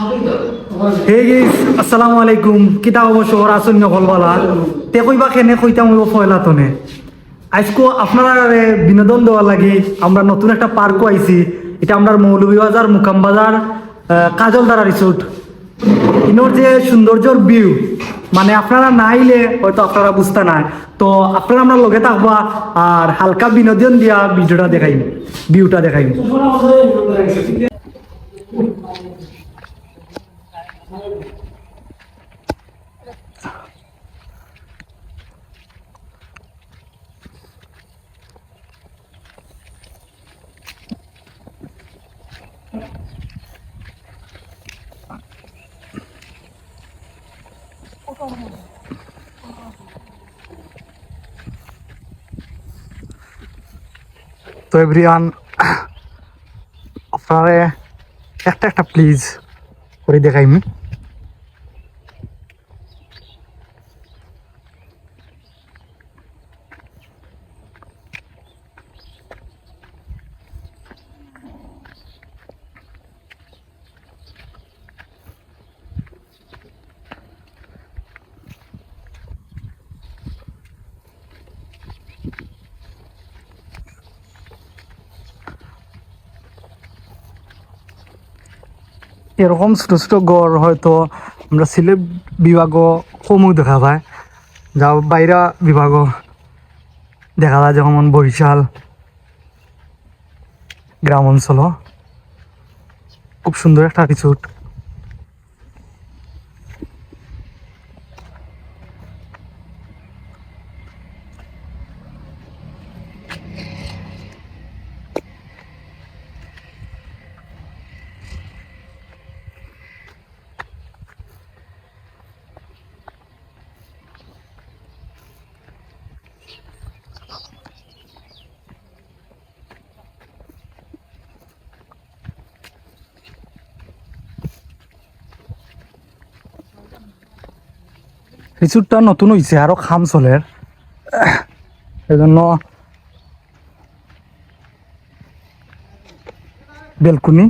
হে আসসালামু আলাইকুম। কিতা অবশ্য ওর আসন নকলবালা তে কইবা কেনে কইতাম হইব ফয়লা তনে। আজকো আপনারা বিনোদন দেওয়ার লাগে আমরা নতুন একটা পার্কও আইছি। এটা আমরা মৌলভীবাজার মুকামবাজার কাজলদারা রিসোর্ট। ইনোর যে সৌন্দর্যর ভিউ মানে আপনারা না আইলে হয়তো আপনারা বুঝতে নাই। তো আপনারা আমরা লগে থাকবা আর হালকা বিনোদন দিয়া ভিডিওটা দেখাইম ভিউটা দেখাইম। তো এভরিওয়ান আপনারা একটা একটা প্লিজ করে দেখাইম। এরকম ছোট ছোট গড় হয়তো আমরা সিলেট বিভাগ কমও দেখা পায় যা বাইরা বিভাগ দেখা যায়, যেমন বরিশাল, গ্রাম অঞ্চল। খুব সুন্দর একটা রিসোর্ট রিসোর্টটা নতুন হয়েছে আরও খাম চলের। এজন্য বেলকুনি।